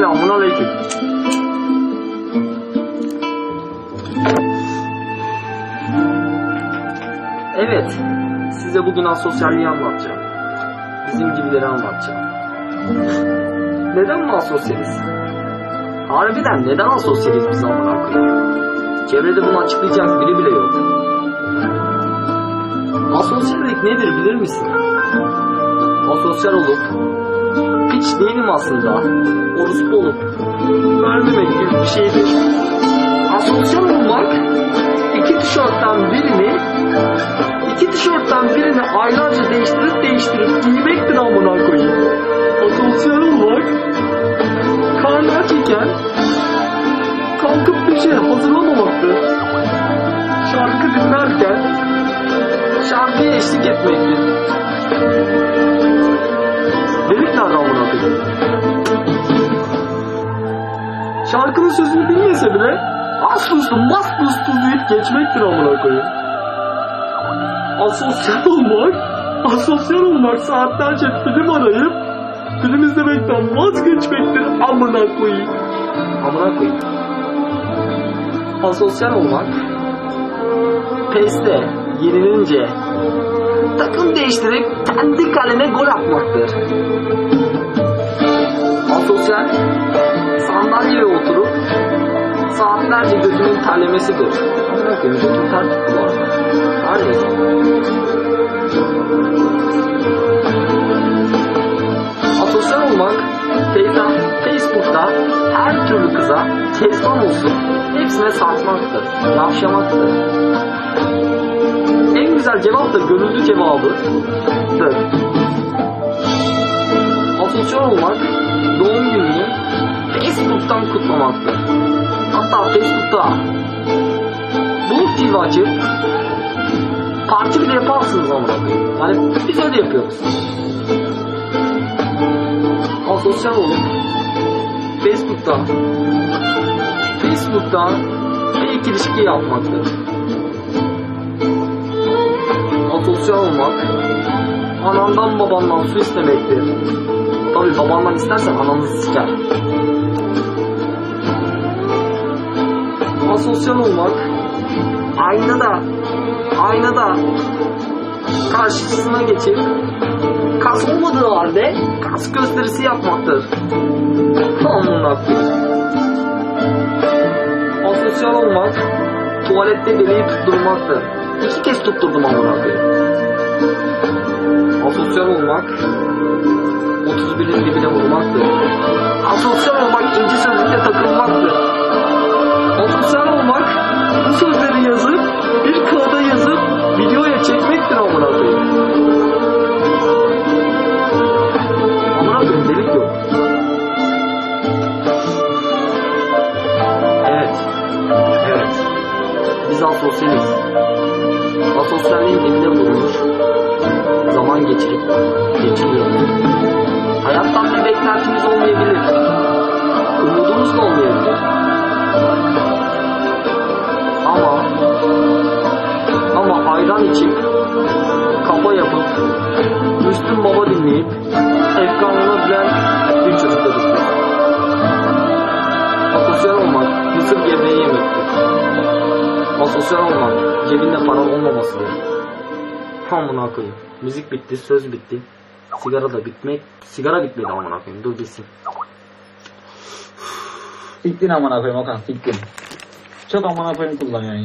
Selamun. Evet, size bugün asosyalliği anlatacağım. Bizim gibileri anlatacağım. Neden mi asosyaliz? Harbiden neden asosyaliz biz amına koyayım? Çevrede bunu açıklayacak biri bile yok. Asosyallik nedir bilir misin? Asosyal olup hiç değilim aslında. Orospu olup vermemek gibi bir şeydir. Asosyal olmak iki tişörtten birini iki tişörtten birini aylarca değiştirip değiştirip giymektir amına koyayım. Asosyal olmak karnı aç iken kalkıp bir şey hazırlamamaktır. Şarkı dinlerken şarkıya eşlik etmektir. Delik nerede amına koyayım? Şarkının sözünü bilmese bile asluslu masluslu deyip geçmektir amına koyayım. Asosyal olmak, asosyal olmak saatlerce film arayıp film izlemekten vazgeçmektir amına koyayım. Amına koyayım. Asosyal olmak PES'te yenilince takım değiştirip kendi kalene gol atmaktır. Asosyal sandalyeye oturup saatlerce gözünün terlemesidir. Gözüm ter bu arada. Asosyal olmak Facebook'ta her türlü kıza teslim olsun hepsine satmaktır, yavşamaktır. Güzel cevap da gönüllü cevabıdır. Asosyal olmak doğum gününü Facebook'tan kutlamaktır. Hatta Facebook'ta bulut TV açıp parti bile yaparsınız ama. Yani biz öyle yapıyoruz. Asosyal olup Facebook'ta Facebook'ta fake ilişki yapmaktır. Asosyal olmak anandan babandan su istemektir. Tabi babandan istersen ananızı siker. Asosyal olmak aynada aynada karşısına geçip kas olmadığı halde kas gösterisi yapmaktır. Amına. Asosyal olmak tuvalette deliği tutturmaktır. İki kez tutturdum amına koyayım. Asosyal olmak 31'in dibine vurmaktır. Asosyal olmak inci sözlükle takılmaktır. Biz asosyaliz. Asosyalliğin dibine vurmuş. Zaman geçirip geçiriyor. Hayattan bir beklentimiz olmayabilir. Umudumuz da olmayabilir. Ama ama ayran içip kafa yapıp Müslüm Baba dinleyip efkanına bilen bir çocuklarız biz. Asosyal olmak mısır gevreği yemektir. Asosyal olmak cebinde paran olmamasıdır. Amına koyayım. Müzik bitti, söz bitti. Sigara da bitmek, sigara bitmedi amına koyayım. Dur bitsin. Siktin amına koyayım Okan siktin. Çok amına koyayım kullanıyorsun ya.